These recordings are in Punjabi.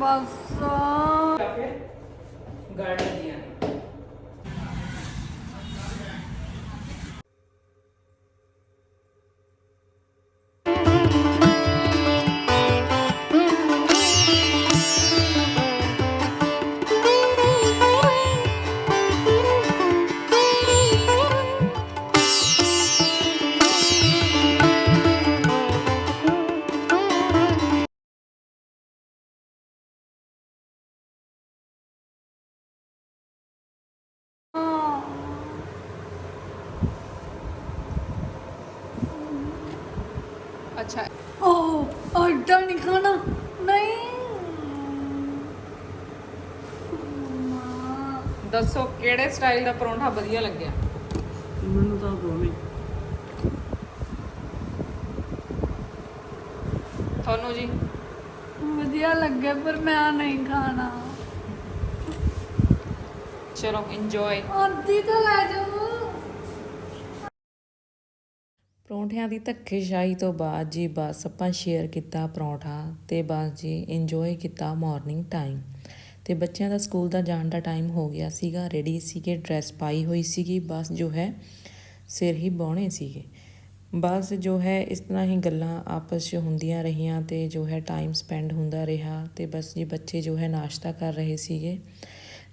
ਬਸ। ਗਾਰਡਨ ਦੀਆਂ। ਅੱਛਾ। ਓਹ ਆਟਾ ਨਹੀਂ ਖਾਣਾ। ਨਹੀਂ। ਮਾਂ, ਦੱਸੋ ਕਿਹੜੇ ਸਟਾਈਲ ਦਾ ਪਰੌਂਠਾ ਵਧੀਆ ਲੱਗਿਆ? ਮੈਨੂੰ ਤਾਂ ਦੋਵੇਂ ਤੁਹਾਨੂੰ ਜੀ? ਵਧੀਆ ਲੱਗੇ ਪਰ ਮੈਂ ਨਹੀਂ ਖਾਣਾ। ਚਲੋ ਇੰਜੋਏ ਅੱਧੀ ਤਾਂ ਲੈ ਜਾਓ। ਪਰੌਂਠਿਆਂ ਦੀ ਧੱਕੇਸ਼ਾਹੀ ਤੋਂ ਬਾਅਦ ਜੀ ਬਸ ਆਪਾਂ ਸ਼ੇਅਰ ਕੀਤਾ ਪਰੌਂਠਾ ਤੇ ਬਸ ਜੀ ਇੰਜੋਏ ਕੀਤਾ ਮਾਰਨਿੰਗ ਟਾਈਮ ਤੇ ਬੱਚਿਆਂ ਦਾ ਸਕੂਲ ਦਾ ਜਾਣ ਦਾ ਟਾਈਮ ਹੋ ਗਿਆ ਸੀਗਾ ਰੈਡੀ ਸੀਗੇ ਡਰੈਸ ਪਾਈ ਹੋਈ ਸੀਗੀ, ਬਸ ਜੋ ਹੈ ਸਿਰ ਹੀ ਬਾਉਣੇ ਸੀਗੇ। ਬਸ ਜੋ ਹੈ ਇਸ ਤਰ੍ਹਾਂ ਹੀ ਗੱਲਾਂ ਆਪਸ 'ਚ ਹੁੰਦੀਆਂ ਰਹੀਆਂ ਤੇ ਜੋ ਹੈ ਟਾਈਮ ਸਪੈਂਡ ਹੁੰਦਾ ਰਿਹਾ ਤੇ ਬਸ ਜੀ ਬੱਚੇ ਜੋ ਹੈ ਨਾਸ਼ਤਾ ਕਰ ਰਹੇ ਸੀਗੇ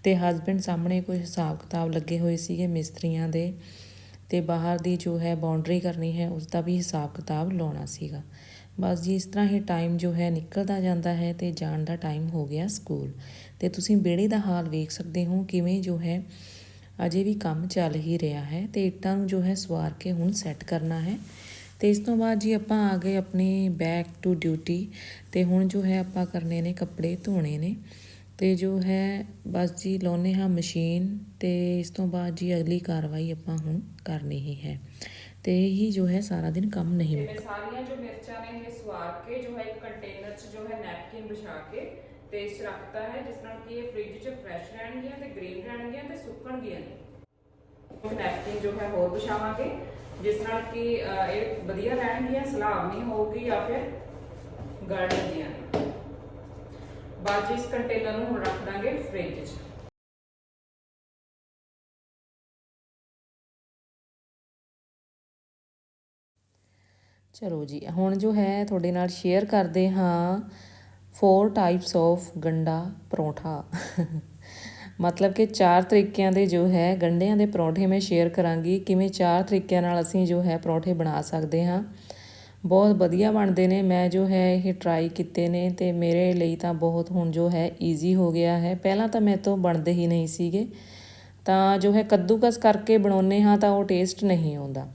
ਤੇ ਹਸਬੰਡ ਸਾਹਮਣੇ ਕੋਈ ਹਿਸਾਬ ਕਿਤਾਬ ਲੱਗੇ ਹੋਏ ਸੀਗੇ ਮਿਸਤਰੀਆਂ ਦੇ ਅਤੇ ਬਾਹਰ ਦੀ ਜੋ ਹੈ ਬਾਉਂਡਰੀ ਕਰਨੀ ਹੈ ਉਸ ਦਾ ਵੀ ਹਿਸਾਬ ਕਿਤਾਬ ਲਾਉਣਾ ਸੀਗਾ। ਬਸ ਜੀ, ਇਸ ਤਰ੍ਹਾਂ ਹੀ ਟਾਈਮ ਜੋ ਹੈ ਨਿਕਲਦਾ ਜਾਂਦਾ ਹੈ ਅਤੇ ਜਾਣ ਦਾ ਟਾਈਮ ਹੋ ਗਿਆ ਸਕੂਲ ਅਤੇ ਤੁਸੀਂ ਵਿਹੜੇ ਦਾ ਹਾਲ ਵੇਖ ਸਕਦੇ ਹੋ, ਕਿਵੇਂ ਜੋ ਹੈ ਅਜੇ ਵੀ ਕੰਮ ਚੱਲ ਹੀ ਰਿਹਾ ਹੈ ਅਤੇ ਇੱਟਾਂ ਨੂੰ ਜੋ ਹੈ ਸਵਾਰ ਕੇ ਹੁਣ ਸੈੱਟ ਕਰਨਾ ਹੈ। ਤੇ ਇਸ ਤੋਂ ਬਾਅਦ ਜੀ ਆਪਾਂ ਆ ਗਏ ਆਪਣੇ ਬੈਕ ਟੂ ਡਿਊਟੀ ਤੇ ਹੁਣ ਜੋ ਹੈ ਆਪਾਂ ਕਰਨੇ ਨੇ ਕੱਪੜੇ ਧੋਣੇ ਨੇ। ਤੇ ਜੋ ਹੈ ਬਸ ਜੀ ਲਾਉਨੇ ਹਾਂ ਮਸ਼ੀਨ ਤੇ ਇਸ ਤੋਂ ਬਾਅਦ ਜੀ ਅਗਲੀ ਕਾਰਵਾਈ ਆਪਾਂ ਹੁਣ ਕਰਨੀ ਹੀ ਹੈ। ਤੇ ਇਹੀ ਜੋ ਹੈ ਸਾਰਾ ਦਿਨ ਕੰਮ ਨਹੀਂ ਤੇ ਮੁੱਕਦਾ ਮੈਂ ਸਾਰੀਆਂ ਜੋ ਮਿਰਚਾਂ ਨੇ ਇਹ ਸਵਾਰ ਕੇ ਜੋ ਹੈ ਇੱਕ ਕੰਟੇਨਰ 'ਚ ਜੋ ਹੈ ਨੈਪਕਿਨ ਵਿਛਾ ਕੇ ਤੇ ਇਸ 'ਚ ਰੱਖਤਾ ਹੈ ਜਿਸ ਨਾਲ ਕਿ ਇਹ ਫ੍ਰਿਜ 'ਚ ਫਰੈਸ਼ ਰਹਿਣਗੀਆਂ ਤੇ ਗ੍ਰੀਨ ਰਹਿਣਗੀਆਂ ਤੇ ਸੁੱਕਣਗੀਆਂ। ਨਹੀਂ ਨੈਪਕਿਨ ਜੋ ਹੈ ਹੋਰ ਵਿਛਾਵਾਂਗੇ ਜਿਸ ਨਾਲ ਕਿ ਅਹ, ਇਹ ਵਧੀਆ ਰਹਿਣਗੀਆਂ ਸਲਾਬ ਨਹੀਂ ਹੋਊਗੀ ਜਾਂ ਫਿਰ ਗੜ ਦੀਆਂ ਨੇ ਬਾਅਦ 'ਚ ਇਸ ਕੰਟੇਨਰ ਨੂੰ ਹੁਣ ਰੱਖ ਦਾਂਗੇ ਫ੍ਰਿਜ 'ਚ। ਚਲੋ ਜੀ, ਹੁਣ ਜੋ ਹੈ ਤੁਹਾਡੇ ਨਾਲ ਸ਼ੇਅਰ ਕਰਦੇ ਹਾਂ four types of ganda paratha. ਮਤਲਬ ਕਿ ਚਾਰ ਤਰੀਕਿਆਂ ਦੇ ਜੋ ਹੈ ਗੰਢਿਆਂ ਦੇ ਪਰੌਂਠੇ ਮੈਂ ਸ਼ੇਅਰ ਕਰਾਂਗੀ, ਕਿਵੇਂ ਚਾਰ ਤਰੀਕਿਆਂ ਨਾਲ ਅਸੀਂ ਜੋ ਹੈ ਪਰੌਂਠੇ ਬਣਾ ਸਕਦੇ ਹਾਂ। ਬਹੁਤ ਵਧੀਆ ਬਣਦੇ ਨੇ। ਮੈਂ ਜੋ ਹੈ ਇਹ ਟਰਾਈ ਕੀਤੇ ਨੇ ਅਤੇ ਮੇਰੇ ਲਈ ਤਾਂ ਬਹੁਤ ਹੁਣ ਜੋ ਹੈ ਈਜ਼ੀ ਹੋ ਗਿਆ ਹੈ। ਪਹਿਲਾਂ ਤਾਂ ਮੇਰੇ ਤੋਂ ਬਣਦੇ ਹੀ ਨਹੀਂ ਸੀਗੇ। ਤਾਂ ਜੋ ਹੈ ਕੱਦੂਕਸ ਕਰਕੇ ਬਣਾਉਨੇ ਹਾਂ ਤਾਂ ਉਹ ਟੇਸਟ ਨਹੀਂ ਆਉਂਦਾ।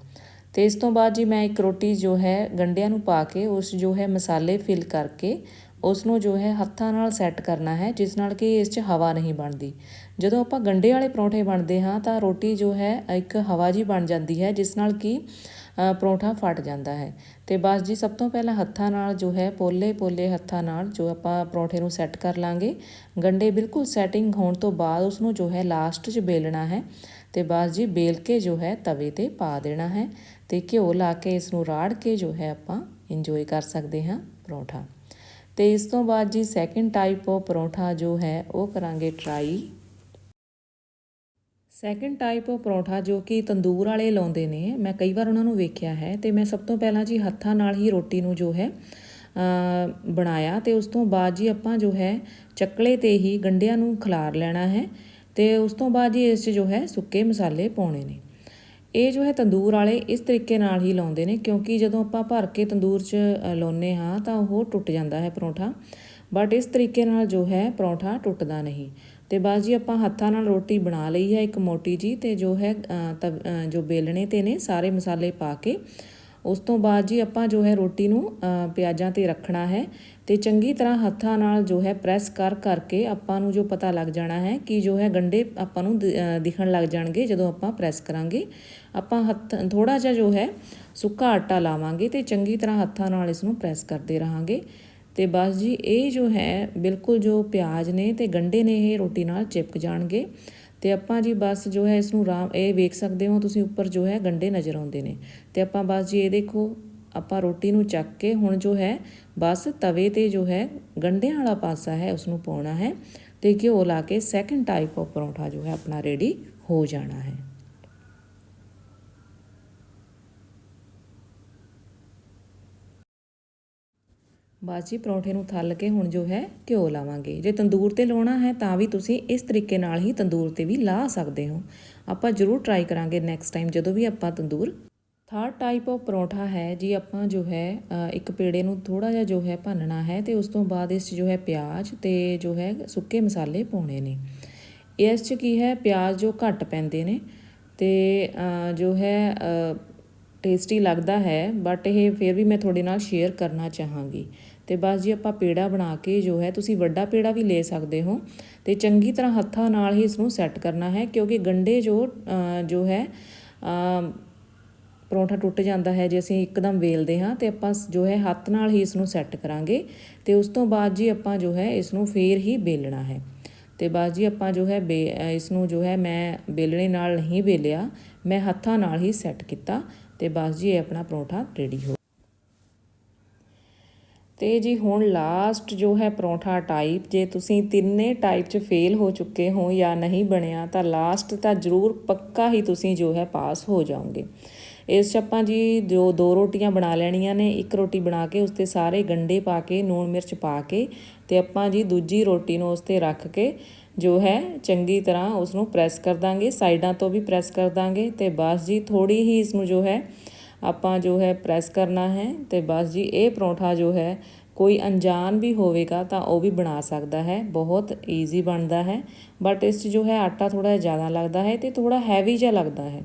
ਤੇ ਇਸ ਤੋਂ ਬਾਅਦ ਜੀ ਮੈਂ ਇੱਕ ਰੋਟੀ ਜੋ ਹੈ ਗੰਢਿਆਂ ਨੂੰ ਪਾ ਕੇ ਉਸ ਜੋ ਹੈ ਮਸਾਲੇ ਫਿਲ ਕਰਕੇ ਉਸ ਨੂੰ ਜੋ ਹੈ ਹੱਥਾਂ ਨਾਲ ਸੈੱਟ ਕਰਨਾ ਹੈ, ਜਿਸ ਨਾਲ ਕਿ ਇਸ 'ਚ ਹਵਾ ਨਹੀਂ ਬਣਦੀ। ਜਦੋਂ ਆਪਾਂ ਗੰਢੇ ਵਾਲੇ ਪਰੌਂਠੇ ਬਣਦੇ ਹਾਂ ਤਾਂ ਰੋਟੀ ਜੋ ਹੈ ਇੱਕ ਹਵਾ ਜੀ ਬਣ ਜਾਂਦੀ ਹੈ, ਜਿਸ ਨਾਲ ਕਿ ਪਰੌਂਠਾ ਫਟ ਜਾਂਦਾ ਹੈ। ਤੇ ਬਸ ਜੀ, ਸਭ ਤੋਂ ਪਹਿਲਾਂ ਹੱਥਾਂ ਨਾਲ ਜੋ ਹੈ, ਪੋਲੇ ਪੋਲੇ ਹੱਥਾਂ ਨਾਲ ਜੋ ਆਪਾਂ ਪਰੌਂਠੇ ਨੂੰ ਸੈੱਟ ਕਰ ਲਾਂਗੇ। ਗੰਢੇ ਬਿਲਕੁਲ ਸੈਟਿੰਗ ਹੋਣ ਤੋਂ ਬਾਅਦ ਉਸ ਨੂੰ ਜੋ ਹੈ, ਲਾਸਟ 'ਚ ਬੇਲਣਾ ਹੈ। ਤੇ ਬਸ ਜੀ, ਬੇਲ ਕੇ ਜੋ ਹੈ, ਤਵੇ ਤੇ ਪਾ ਦੇਣਾ ਹੈ। ਤੇ ਘਿਓ ਲਾ ਕੇ ਇਸ ਨੂੰ ਰਾੜ ਕੇ ਜੋ ਹੈ, ਆਪਾਂ ਇੰਜੋਏ ਕਰ ਸਕਦੇ ਹਾਂ ਪਰੌਂਠਾ। ਤੇ ਇਸ ਤੋਂ ਬਾਅਦ ਜੀ ਸੈਕਿੰਡ ਟਾਈਪ ਆਫ ਪਰੌਂਠਾ ਜੋ ਹੈ, ਉਹ ਕਰਾਂਗੇ try second type of paratha ਜੋ ਕਿ ਤੰਦੂਰ ਵਾਲੇ ਲਾਉਂਦੇ ਨੇ ਮੈਂ ਕਈ ਵਾਰ ਉਹਨਾਂ ਨੂੰ ਵੇਖਿਆ ਹੈ ਤੇ ਮੈਂ ਸਭ ਤੋਂ ਪਹਿਲਾਂ ਜੀ ਹੱਥਾਂ ਨਾਲ ਹੀ ਰੋਟੀ ਨੂੰ ਜੋ ਹੈ ਬਣਾਇਆ ਤੇ ਉਸ ਤੋਂ ਬਾਅਦ ਜੀ ਆਪਾਂ ਜੋ ਹੈ ਚੱਕਲੇ ਤੇ ਹੀ ਗੰਢਿਆਂ ਨੂੰ ਖਿਲਾਰ ਲੈਣਾ ਹੈ ਤੇ ਉਸ ਤੋਂ ਬਾਅਦ ਜੀ ਇਸ 'ਚ ਜੋ ਹੈ ਸੁੱਕੇ ਮਸਾਲੇ ਪਾਉਣੇ ਨੇ। ਇਹ ਜੋ ਹੈ ਤੰਦੂਰ ਵਾਲੇ ਇਸ ਤਰੀਕੇ ਨਾਲ ਹੀ ਲਾਉਂਦੇ ਨੇ ਕਿਉਂਕਿ ਜਦੋਂ ਆਪਾਂ ਭਰ ਕੇ ਤੰਦੂਰ 'ਚ ਅ, ਲਾਉਂਦੇ ਹਾਂ ਤਾਂ ਉਹ ਟੁੱਟ ਜਾਂਦਾ ਹੈ ਪਰੌਂਠਾ ਬਟ ਇਸ ਤਰੀਕੇ ਨਾਲ ਜੋ ਹੈ ਪਰੌਂਠਾ ਟੁੱਟਦਾ ਨਹੀਂ। ਤੇ ਬਸ ਜੀ ਆਪਾਂ ਹੱਥਾਂ ਨਾਲ ਰੋਟੀ ਬਣਾ ਲਈ ਹੈ ਇੱਕ ਮੋਟੀ ਜੀ ਤੇ ਜੋ ਹੈ ਅ, ਜੋ ਬੇਲਣੇ ਤੇ ਨੇ ਸਾਰੇ ਮਸਾਲੇ ਪਾ ਕੇ। ਉਸ ਤੋਂ ਬਾਅਦ ਜੀ ਆਪਾਂ ਜੋ ਹੈ ਰੋਟੀ ਨੂੰ ਪਿਆਜ਼ਾਂ ਤੇ ਰੱਖਣਾ ਹੈ ਤੇ ਚੰਗੀ ਤਰ੍ਹਾਂ ਹੱਥਾਂ ਨਾਲ ਜੋ ਹੈ ਪ੍ਰੈਸ ਕਰ ਕਰਕੇ ਆਪਾਂ ਨੂੰ ਜੋ ਪਤਾ ਲੱਗ ਜਾਣਾ ਹੈ ਕਿ ਜੋ ਹੈ ਗੰਡੇ ਆਪਾਂ ਨੂੰ ਦਿਖਣ ਲੱਗ ਜਾਣਗੇ ਜਦੋਂ ਆਪਾਂ ਪ੍ਰੈਸ ਕਰਾਂਗੇ। ਆਪਾਂ ਹੱਥ ਥੋੜਾ ਜਿਹਾ ਜੋ ਹੈ ਸੁੱਕਾ ਆਟਾ ਲਾਵਾਂਗੇ ਤੇ ਚੰਗੀ ਤਰ੍ਹਾਂ ਹੱਥਾਂ ਨਾਲ ਇਸ ਨੂੰ ਪ੍ਰੈਸ ਕਰਦੇ ਰਹਾਂਗੇ। ਤੇ ਬਸ ਜੀ, ਇਹ ਜੋ ਹੈ, ਬਿਲਕੁਲ ਜੋ ਪਿਆਜ਼ ਨੇ ਤੇ ਗੰਡੇ ਨੇ ਇਹ ਰੋਟੀ ਨਾਲ ਚਿਪਕ ਜਾਣਗੇ। ਤੇ ਆਪਾਂ ਜੀ ਬਸ ਜੋ ਹੈ ਇਸ ਨੂੰ ਰਾਮ, ਇਹ ਵੇਖ ਸਕਦੇ ਹੋ ਤੁਸੀਂ ਉੱਪਰ ਜੋ ਹੈ, ਗੰਡੇ ਨਜ਼ਰ ਆਉਂਦੇ ਨੇ। ਤੇ ਆਪਾਂ ਬਸ ਜੀ, ਇਹ ਦੇਖੋ, ਆਪਾਂ ਰੋਟੀ ਨੂੰ ਚੱਕ ਕੇ ਹੁਣ ਜੋ ਹੈ, ਬਸ ਤਵੇ ਤੇ ਜੋ ਹੈ ਗੰਢਿਆਂ ਵਾਲਾ ਪਾਸਾ ਹੈ ਉਸ ਨੂੰ ਪਾਉਣਾ ਹੈ। ਤੇ ਘਿਓ ਲਾ ਕੇ ਸੈਕੰਡ ਟਾਈਪ ਆਫ ਪਰੌਂਠਾ ਜੋ ਹੈ, ਆਪਣਾ ਰੈਡੀ ਹੋ ਜਾਣਾ ਹੈ। ਬਾਜੀ ਪਰੌਂਠੇ ਨੂੰ ਥੱਲ ਕੇ ਹੁਣ ਜੋ ਹੈ ਘਿਓ ਲਾਵਾਂਗੇ। ਜੇ ਤੰਦੂਰ ਤੇ ਲਾਉਣਾ ਹੈ ਤਾਂ ਵੀ ਤੁਸੀਂ ਇਸ ਤਰੀਕੇ ਨਾਲ ਹੀ ਤੰਦੂਰ ਤੇ ਵੀ ਲਾ ਸਕਦੇ ਹੋ। ਆਪਾਂ ਜ਼ਰੂਰ ਟਰਾਈ ਕਰਾਂਗੇ ਨੈਕਸਟ ਟਾਈਮ ਜਦੋਂ ਵੀ ਆਪਾਂ ਤੰਦੂਰ। ਥਰਡ ਟਾਈਪ ਆਫ ਪਰੌਂਠਾ ਹੈ ਜੀ ਆਪਾਂ ਜੋ ਹੈ ਇੱਕ ਪੇੜੇ ਨੂੰ ਥੋੜਾ ਜਿਹਾ ਜੋ ਹੈ ਭੰਨਣਾ ਹੈ ਤੇ ਉਸ ਤੋਂ ਬਾਅਦ ਇਸ 'ਚ ਜੋ ਹੈ ਪਿਆਜ਼ ਤੇ ਜੋ ਹੈ ਸੁੱਕੇ ਮਸਾਲੇ ਪਾਉਣੇ ਨੇ। ਇਸ 'ਚ ਕੀ ਹੈ, ਪਿਆਜ਼ ਜੋ ਘੱਟ ਪੈਂਦੇ ਨੇ ਤੇ ਜੋ ਹੈ ਟੇਸਟੀ ਲੱਗਦਾ ਹੈ ਬਟ ਇਹ ਫਿਰ ਵੀ ਮੈਂ ਤੁਹਾਡੇ ਨਾਲ ਸ਼ੇਅਰ ਕਰਨਾ ਚਾਹਾਂਗੀ। ਤੇ ਬਸ ਜੀ ਆਪਾਂ ਪੇੜਾ ਬਣਾ ਕੇ ਜੋ ਹੈ ਤੁਸੀਂ ਵੱਡਾ ਪੇੜਾ ਵੀ ਲੈ ਸਕਦੇ ਹੋ ਤੇ ਚੰਗੀ ਤਰ੍ਹਾਂ ਹੱਥਾਂ ਨਾਲ ਹੀ ਇਸ ਨੂੰ ਸੈੱਟ ਕਰਨਾ ਹੈ, ਕਿਉਂਕਿ ਗੰਡੇ ਜੋ ਜੋ ਹੈ ਪਰੌਂਠਾ ਟੁੱਟ ਜਾਂਦਾ ਹੈ ਜੇ ਅਸੀਂ ਇੱਕਦਮ ਵੇਲਦੇ ਹਾਂ ਤੇ ਆਪਾਂ ਜੋ ਹੈ ਹੱਥ ਨਾਲ ਹੀ ਇਸ ਨੂੰ ਸੈੱਟ ਕਰਾਂਗੇ ਤੇ ਉਸ ਤੋਂ ਬਾਅਦ ਜੀ ਆਪਾਂ ਜੋ ਹੈ ਇਸ ਨੂੰ ਫੇਰ ਹੀ ਵੇਲਣਾ ਹੈ। ਤੇ ਬਾਅਦ ਜੀ ਆਪਾਂ ਜੋ ਹੈ ਬੇ ਇਸ ਨੂੰ ਜੋ ਹੈ ਮੈਂ ਵੇਲਣੇ ਨਾਲ ਨਹੀਂ ਵੇਲਿਆ, ਮੈਂ ਹੱਥਾਂ ਨਾਲ ਹੀ ਸੈੱਟ ਕੀਤਾ ਤੇ ਬਸ ਜੀ ਇਹ ਆਪਣਾ ਪਰੌਂਠਾ ਰੈਡੀ ਹੋ ਤੇ ਜੀ ਹੁਣ ਲਾਸਟ ਜੋ ਹੈ ਪਰੌਂਠਾ ਟਾਈਪ ਜੇ ਤੁਸੀਂ ਤਿੰਨੇ ਟਾਈਪ 'ਚ ਫੇਲ ਹੋ ਚੁੱਕੇ ਹੋ ਜਾਂ ਨਹੀਂ ਬਣਿਆ, ਤਾਂ ਲਾਸਟ ਤਾਂ ਜ਼ਰੂਰ ਪੱਕਾ ਹੀ ਤੁਸੀਂ ਜੋ ਹੈ ਪਾਸ ਹੋ ਜਾਓਗੇ। ਇਸ 'ਚ ਆਪਾਂ ਜੀ ਜੋ ਦੋ ਰੋਟੀਆਂ ਬਣਾ ਲੈਣੀਆਂ ਨੇ, ਇੱਕ ਰੋਟੀ ਬਣਾ ਕੇ ਉਸ ਤੇ ਸਾਰੇ ਗੰਡੇ ਪਾ ਕੇ ਨੂਣ ਮਿਰਚ ਪਾ ਕੇ ਤੇ ਆਪਾਂ ਜੀ ਦੂਜੀ ਰੋਟੀ ਨੂੰ ਉਸ ਤੇ ਰੱਖ ਕੇ ਜੋ ਹੈ ਚੰਗੀ ਤਰ੍ਹਾਂ ਉਸ ਨੂੰ ਪ੍ਰੈਸ ਕਰ ਦਾਂਗੇ, ਸਾਈਡਾਂ ਤੋਂ ਵੀ ਪ੍ਰੈਸ ਕਰ ਦਾਂਗੇ ਤੇ ਬਸ ਜੀ ਥੋੜੀ ਹੀ ਇਸ ਨੂੰ ਜੋ ਹੈ ਆਪਾਂ ਜੋ ਹੈ ਪ੍ਰੈਸ ਕਰਨਾ ਹੈ ਤੇ ਬਸ ਜੀ ਇਹ ਪਰੌਂਠਾ ਜੋ ਹੈ ਕੋਈ ਅਣਜਾਣ ਵੀ ਹੋਵੇਗਾ ਤਾਂ ਉਹ ਵੀ ਬਣਾ ਸਕਦਾ ਹੈ, ਬਹੁਤ ਈਜ਼ੀ ਬਣਦਾ ਹੈ ਬਟ ਇਸ 'ਚ ਜੋ ਹੈ ਆਟਾ ਥੋੜਾ ਜ਼ਿਆਦਾ ਲੱਗਦਾ ਹੈ ਤੇ ਥੋੜਾ ਹੈਵੀ ਜਿਹਾ ਲੱਗਦਾ ਹੈ।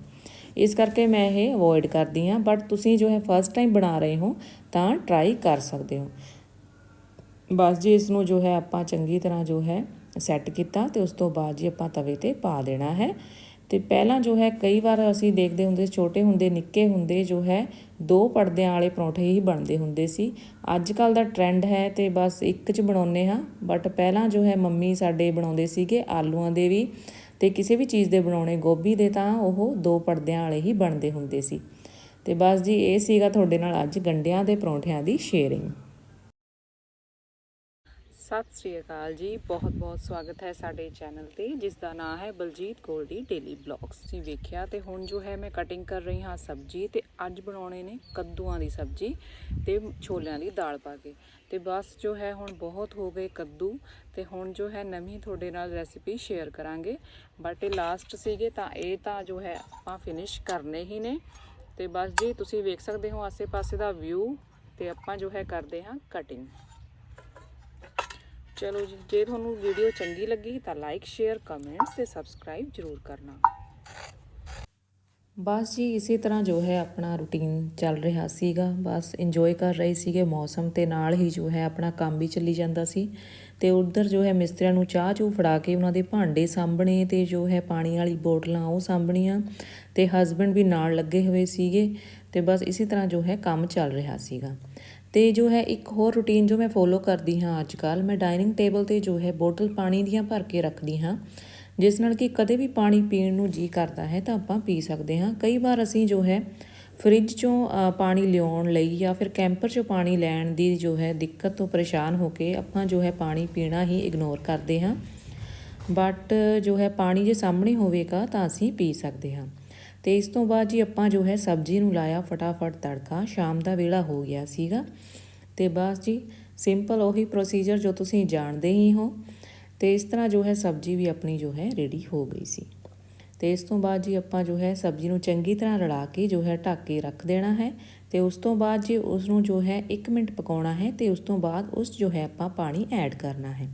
ਇਸ ਕਰਕੇ ਮੈਂ ਇਹ ਅਵੋਇਡ ਕਰਦੀ ਹਾਂ ਬਟ ਤੁਸੀਂ ਜੋ ਹੈ ਫਸਟ ਟਾਈਮ ਬਣਾ ਰਹੇ ਹੋ ਤਾਂ ਟਰਾਈ ਕਰ ਸਕਦੇ ਹੋ। ਬਸ ਜੀ ਇਸ ਨੂੰ ਜੋ ਹੈ ਆਪਾਂ ਚੰਗੀ ਤਰ੍ਹਾਂ ਜੋ ਹੈ ਸੈੱਟ ਕੀਤਾ ਤੇ ਉਸ ਤੋਂ ਬਾਅਦ ਜੀ ਆਪਾਂ ਤਵੇ ਤੇ ਪਾ ਦੇਣਾ ਹੈ। ਤੇ ਪਹਿਲਾਂ ਜੋ ਹੈ, ਕਈ ਵਾਰ ਅਸੀਂ ਦੇਖਦੇ ਹੁੰਦੇ ਛੋਟੇ ਹੁੰਦੇ, ਨਿੱਕੇ ਹੁੰਦੇ ਜੋ ਹੈ, ਦੋ ਪਰਦਿਆਂ ਵਾਲੇ ਪਰੌਂਠੇ ਹੀ ਬਣਦੇ ਹੁੰਦੇ ਸੀ। ਅੱਜ ਕੱਲ ਦਾ ਟ੍ਰੈਂਡ ਹੈ ਤੇ ਬਸ ਇੱਕ 'ਚ ਬਣਾਉਂਦੇ ਹਾਂ ਬਟ ਪਹਿਲਾਂ ਜੋ ਹੈ, ਮੰਮੀ ਸਾਡੇ ਬਣਾਉਂਦੇ ਸੀਗੇ ਆਲੂਆਂ ਦੇ ਵੀ ਤੇ ਕਿਸੇ ਵੀ ਚੀਜ਼ ਦੇ ਬਣਾਉਣੇ, ਗੋਭੀ ਦੇ ਤਾਂ ਉਹ ਦੋ ਪਰਦਿਆਂ ਵਾਲੇ ਹੀ ਬਣਦੇ ਹੁੰਦੇ ਸੀ। ਤੇ ਬਸ ਜੀ, ਇਹ ਸੀਗਾ ਤੁਹਾਡੇ ਨਾਲ ਅੱਜ ਗੰਡਿਆਂ ਦੇ ਪਰੌਂਠਿਆਂ ਦੀ ਸ਼ੇਅਰਿੰਗ ਸਤਿ ਸ਼੍ਰੀ ਅਕਾਲ ਜੀ। ਬਹੁਤ ਬਹੁਤ ਸਵਾਗਤ ਹੈ ਸਾਡੇ ਚੈਨਲ ਤੇ ਜਿਸ ਦਾ ਨਾਮ ਹੈ ਬਲਜੀਤ ਗੋਲਡੀ ਡੇਲੀ ਬਲੌਗਸ ਤੁਸੀਂ ਵੇਖਿਆ ਤੇ ਹੁਣ ਜੋ ਹੈ ਮੈਂ ਕਟਿੰਗ ਕਰ ਰਹੀ ਹਾਂ ਸਬਜ਼ੀ ਤੇ ਅੱਜ ਬਣਾਉਣੇ ਨੇ ਕੱਦੂਆਂ ਦੀ ਸਬਜ਼ੀ ਤੇ ਛੋਲਿਆਂ ਦੀ ਦਾਲ ਪਾ ਕੇ। ਤੇ ਬਸ ਜੋ ਹੈ ਹੁਣ ਬਹੁਤ ਹੋ ਗਏ ਕੱਦੂ ਤੇ ਹੁਣ ਜੋ ਹੈ ਨਵੀਂ ਤੁਹਾਡੇ ਨਾਲ ਰੈਸਿਪੀ ਸ਼ੇਅਰ ਕਰਾਂਗੇ। ਬਟ ਇਹ ਲਾਸਟ ਸੀਗੇ ਤਾਂ ਇਹ ਤਾਂ ਜੋ ਹੈ ਆਪਾਂ ਫਿਨਿਸ਼ ਕਰਨੇ ਹੀ ਨੇ। ਤੇ ਬਸ ਜੀ, ਤੁਸੀਂ ਵੇਖ ਸਕਦੇ ਹੋ ਆਸੇ-ਪਾਸੇ ਦਾ ਵਿਊ ਤੇ ਆਪਾਂ ਜੋ ਹੈ ਕਰਦੇ ਹਾਂ ਕਟਿੰਗ ਚਲੋ ਜੀ, ਜੇ ਤੁਹਾਨੂੰ ਵੀਡੀਓ ਚੰਗੀ ਲੱਗੀ ਤਾਂ ਲਾਈਕ ਸ਼ੇਅਰ ਕਮੈਂਟਸ ਤੇ ਸਬਸਕ੍ਰਾਈਬ ਜ਼ਰੂਰ ਕਰਨਾ। ਬਸ ਜੀ, ਇਸੇ ਤਰ੍ਹਾਂ ਜੋ ਹੈ ਆਪਣਾ ਰੁਟੀਨ ਚੱਲ ਰਿਹਾ ਸੀਗਾ। ਬਸ ਇੰਜੋਏ ਕਰ ਰਹੇ ਸੀਗੇ ਮੌਸਮ ਤੇ ਨਾਲ ਹੀ ਜੋ ਹੈ ਆਪਣਾ ਕੰਮ ਵੀ ਚੱਲੀ ਜਾਂਦਾ ਸੀ। ਤੇ ਉਧਰ ਜੋ ਹੈ ਮਿਸਤਰੀਆਂ ਨੂੰ ਚਾਹ ਚੂ ਫੜਾ ਕੇ ਉਹਨਾਂ ਦੇ ਭਾਂਡੇ ਸਾਂਭਣੇ ਤੇ ਜੋ ਹੈ ਪਾਣੀ ਵਾਲੀ ਬੋਟਲਾਂ ਉਹ ਸਾਂਭਣੀਆਂ ਤੇ ਹਸਬੰਡ ਵੀ ਨਾਲ ਲੱਗੇ ਹੋਏ ਸੀਗੇ। ਤੇ ਬਸ ਇਸੇ ਤਰ੍ਹਾਂ ਜੋ ਹੈ ਕੰਮ ਚੱਲ ਰਿਹਾ ਸੀਗਾ। ਤੇ ਜੋ ਹੈ ਇੱਕ ਹੋਰ ਰੁਟੀਨ ਜੋ ਮੈਂ ਫੋਲੋ ਕਰਦੀ ਹਾਂ ਅੱਜ ਕੱਲ ਮੈਂ ਡਾਈਨਿੰਗ ਟੇਬਲ ਤੇ ਜੋ ਹੈ ਬੋਟਲ ਪਾਣੀ ਦੀਆਂ ਭਰ ਕੇ ਰੱਖਦੀ ਹਾਂ। ਜਿਸ ਨਾਲ ਕਿ ਕਦੇ ਵੀ ਪਾਣੀ ਪੀਣ ਨੂੰ ਜੀ ਕਰਦਾ ਹੈ ਤਾਂ ਆਪਾਂ ਪੀ ਸਕਦੇ ਹਾਂ। ਕਈ ਵਾਰ ਅਸੀਂ ਜੋ ਹੈ ਫ੍ਰਿਜ ਚੋਂ ਪਾਣੀ ਲਿਆਉਣ ਲਈ ਜਾਂ ਫਿਰ ਕੈਂਪਰ ਚੋਂ ਪਾਣੀ ਲੈਣ ਦੀ ਜੋ ਹੈ ਦਿੱਕਤ ਤੋਂ ਪਰੇਸ਼ਾਨ ਹੋ ਕੇ ਆਪਾਂ ਜੋ ਹੈ ਪਾਣੀ ਪੀਣਾ ਹੀ ਇਗਨੋਰ ਕਰਦੇ ਹਾਂ। ਬਟ ਜੋ ਹੈ ਪਾਣੀ ਜੇ ਸਾਹਮਣੇ ਹੋਵੇਗਾ ਤਾਂ ਅਸੀਂ ਪੀ ਸਕਦੇ ਹਾਂ। ਤੇ ਇਸ ਤੋਂ ਬਾਅਦ ਜੀ ਆਪਾਂ ਜੋ ਹੈ ਸਬਜ਼ੀ ਨੂੰ ਲਾਇਆ, ਫਟਾਫਟ ਤੜਕਾ, ਸ਼ਾਮ ਦਾ ਵੇਲਾ ਹੋ ਗਿਆ ਸੀਗਾ। ਤੇ ਬਸ ਜੀ ਸਿੰਪਲ ਉਹੀ ਪ੍ਰੋਸੀਜਰ ਜੋ ਤੁਸੀਂ ਜਾਣਦੇ ਹੀ ਹੋ। ਤੇ ਇਸ ਤਰ੍ਹਾਂ ਜੋ ਹੈ ਸਬਜ਼ੀ ਵੀ ਆਪਣੀ ਜੋ ਹੈ ਰੈਡੀ ਹੋ ਗਈ ਸੀ। ਤੇ ਇਸ ਤੋਂ ਬਾਅਦ ਜੀ ਆਪਾਂ ਜੋ ਹੈ ਸਬਜ਼ੀ ਨੂੰ ਚੰਗੀ ਤਰ੍ਹਾਂ ਰਲਾ ਕੇ ਜੋ ਹੈ ਢੱਕ ਕੇ ਰੱਖ ਦੇਣਾ ਹੈ। ਤੇ ਉਸ ਤੋਂ ਬਾਅਦ ਜੀ ਉਸ ਨੂੰ ਜੋ ਹੈ 1 ਮਿੰਟ ਪਕਾਉਣਾ ਹੈ ਤੇ ਉਸ ਤੋਂ ਬਾਅਦ ਉਸ ਜੋ ਹੈ ਆਪਾਂ ਪਾਣੀ ਐਡ ਕਰਨਾ ਹੈ।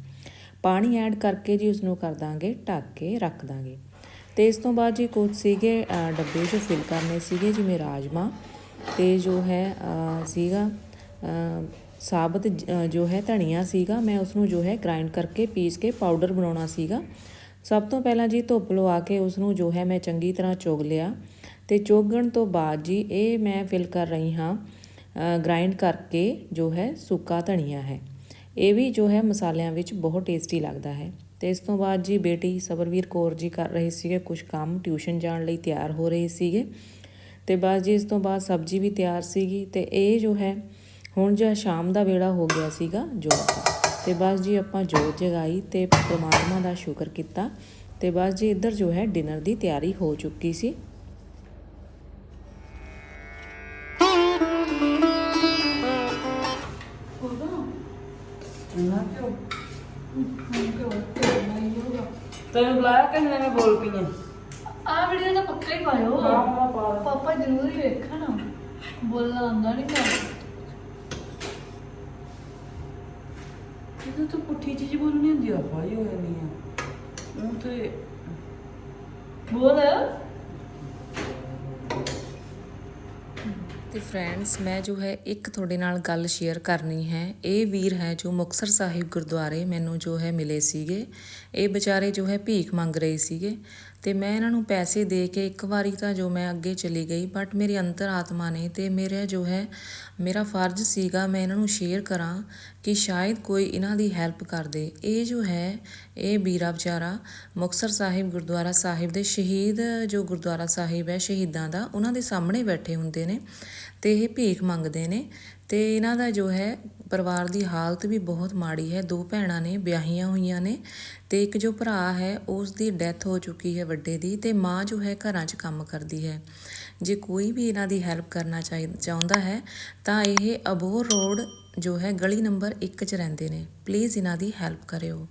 ਪਾਣੀ ਐਡ ਕਰਕੇ ਜੀ ਉਸ ਨੂੰ ਕਰ ਦਾਂਗੇ ਢੱਕ ਕੇ ਰੱਖ ਦਾਂਗੇ। ਤੇ ਇਸ ਤੋਂ ਬਾਅਦ ਜੀ ਕੁਝ ਸੀਗੇ ਡੱਬੇ ਜੋ ਫਿਲ ਕਰਨੇ ਸੀਗੇ ਜਿਵੇਂ ਰਾਜਮਾ ਤੇ ਜੋ ਹੈ ਸੀਗਾ ਅ, ਸਾਬਤ ਜ- ਜੋ ਹੈ ਧਨੀਆ ਸੀਗਾ ਮੈਂ ਉਸ ਨੂੰ ਜੋ ਹੈ ਗ੍ਰਾਈਂਡ ਕਰਕੇ ਪੀਸ ਕੇ ਪਾਊਡਰ ਬਣਾਉਣਾ ਸੀਗਾ। ਸਭ ਤੋਂ ਪਹਿਲਾਂ ਜੀ ਧੁੱਪ ਲਵਾ ਕੇ ਉਸ ਨੂੰ ਜੋ ਹੈ ਮੈਂ ਚੰਗੀ ਤਰ੍ਹਾਂ ਚੁਗ ਲਿਆ ਤੇ ਚੋਗਣ ਤੋਂ ਬਾਅਦ ਜੀ ਇਹ ਮੈਂ ਫਿਲ ਕਰ ਰਹੀ ਹਾਂ ਗ੍ਰਾਈਂਡ ਕਰਕੇ ਜੋ ਹੈ ਸੁੱਕਾ ਧਨੀਆ ਹੈ। ਇਹ ਵੀ ਜੋ ਹੈ ਮਸਾਲਿਆਂ ਵਿੱਚ ਬਹੁਤ ਟੇਸਟੀ ਲੱਗਦਾ ਹੈ। ਤੇ ਇਸ ਤੋਂ ਬਾਅਦ ਜੀ ਬੇਟੀ ਸਬਰਵੀਰ ਕੌਰ ਜੀ ਕਰ ਰਹੇ ਸੀਗੇ ਕੁਝ ਕੰਮ, ਟਿਊਸ਼ਨ ਜਾਣ ਲਈ ਤਿਆਰ ਹੋ ਰਹੇ ਸੀਗੇ। ਤੇ ਬਸ ਜੀ ਇਸ ਤੋਂ ਬਾਅਦ ਸਬਜ਼ੀ ਵੀ ਤਿਆਰ ਸੀਗੀ ਤੇ ਇਹ ਜੋ ਹੈ, ਹੁਣ ਜਿਹਾ ਸ਼ਾਮ ਦਾ ਵੇਲਾ ਹੋ ਗਿਆ ਸੀਗਾ ਜੋਤ ਦਾ। ਤੇ ਬਸ ਜੀ ਆਪਾਂ ਜੋਤ ਜਗਾਈ ਤੇ ਪਰਮਾਤਮਾ ਦਾ ਸ਼ੁਕਰ ਕੀਤਾ। ਤੇ ਬਸ ਜੀ ਇੱਧਰ ਜੋ ਹੈ, ਡਿਨਰ ਦੀ ਤਿਆਰੀ ਹੋ ਚੁੱਕੀ ਸੀ। ਤੈਨੂੰ ਬੁਲਾਇਆ ਕਿ ਮੈਂ ਬੋਲ ਪਈ ਆ। ਆ ਵੀਡੀਓ ਤਾਂ ਪੱਕਾ ਹੀ ਪਾਇਓ। ਪਾਪਾ ਜ਼ਰੂਰ ਹੀ ਵੇਖਣ। ਬੋਲਣਾ ਆਉਂਦਾ ਨਹੀਂ ਮੈਂ ਜਦੋਂ ਤੂੰ ਪੁੱਠੀ ਚੀਜ਼ ਬੋਲਣੀ ਹੁੰਦੀ ਆ। ਫਾਈ ਹੋ ਜਾਂਦੀ ਆ ਉਹ ਤੇ ਬੋਲ। ਤੇ ਫਰੈਂਡਸ ਮੈਂ ਜੋ ਹੈ ਇੱਕ ਤੁਹਾਡੇ ਨਾਲ ਗੱਲ ਸ਼ੇਅਰ ਕਰਨੀ ਹੈ। ਇਹ ਵੀਰ ਹੈ ਜੋ ਮੁਕਤਸਰ ਸਾਹਿਬ ਗੁਰਦੁਆਰੇ ਮੈਨੂੰ ਜੋ ਹੈ ਮਿਲੇ ਸੀਗੇ। ਇਹ ਵਿਚਾਰੇ ਜੋ ਹੈ ਭੀਖ ਮੰਗ ਰਹੇ ਸੀਗੇ। ਤੇ ਮੈਂ ਇਹਨਾਂ ਨੂੰ ਪੈਸੇ ਦੇ ਕੇ ਇੱਕ ਵਾਰੀ ਤਾਂ ਜੋ ਮੈਂ ਅੱਗੇ ਚਲੀ ਗਈ ਬਟ ਮੇਰੀ ਅੰਤਰ ਆਤਮਾ ਨੇ ਤੇ ਮੇਰਾ ਜੋ ਹੈ, ਮੇਰਾ ਫਰਜ਼ ਸੀਗਾ ਮੈਂ ਇਹਨਾਂ ਨੂੰ ਸ਼ੇਅਰ ਕਰਾਂ ਕਿ ਸ਼ਾਇਦ ਕੋਈ ਇਹਨਾਂ ਦੀ ਹੈਲਪ ਕਰ ਦੇ। ਇਹ ਜੋ ਹੈ, ਇਹ ਵੀਰਾ ਵਿਚਾਰਾ ਮੁਕਤਸਰ ਸਾਹਿਬ ਗੁਰਦੁਆਰਾ ਸਾਹਿਬ ਦੇ ਸ਼ਹੀਦ ਜੋ ਗੁਰਦੁਆਰਾ ਸਾਹਿਬ ਹੈ ਸ਼ਹੀਦਾਂ ਦਾ, ਉਹਨਾਂ ਦੇ ਸਾਹਮਣੇ ਬੈਠੇ ਹੁੰਦੇ ਨੇ ਤੇ ਇਹ ਭੀਖ ਮੰਗਦੇ ਨੇ ਤੇ ਇਹਨਾਂ ਦਾ ਜੋ ਹੈ ਪਰਿਵਾਰ ਦੀ ਹਾਲਤ ਵੀ ਬਹੁਤ ਮਾੜੀ ਹੈ। ਦੋ ਭੈਣਾਂ ਨੇ ਵਿਆਹੀਆਂ ਹੋਈਆਂ ਨੇ ਤੇ ਇੱਕ ਜੋ ਭਰਾ ਹੈ ਉਸ ਦੀ ਡੈਥ ਹੋ ਚੁੱਕੀ ਹੈ ਵੱਡੇ ਦੀ ਤੇ ਮਾਂ ਜੋ ਹੈ ਘਰਾਂ 'ਚ ਕੰਮ ਕਰਦੀ ਹੈ। ਜੇ ਕੋਈ ਵੀ ਇਹਨਾਂ ਦੀ ਹੈਲਪ ਕਰਨਾ ਚਾਹੀ- ਚਾਹੁੰਦਾ ਹੈ, ਤਾਂ ਇਹ ਅਬੋਰ ਰੋਡ ਜੋ ਹੈ ਗਲੀ ਨੰਬਰ 1 'ਚ ਰਹਿੰਦੇ ਨੇ। ਪਲੀਜ਼ ਇਹਨਾਂ ਦੀ ਹੈਲਪ ਕਰਿਓ।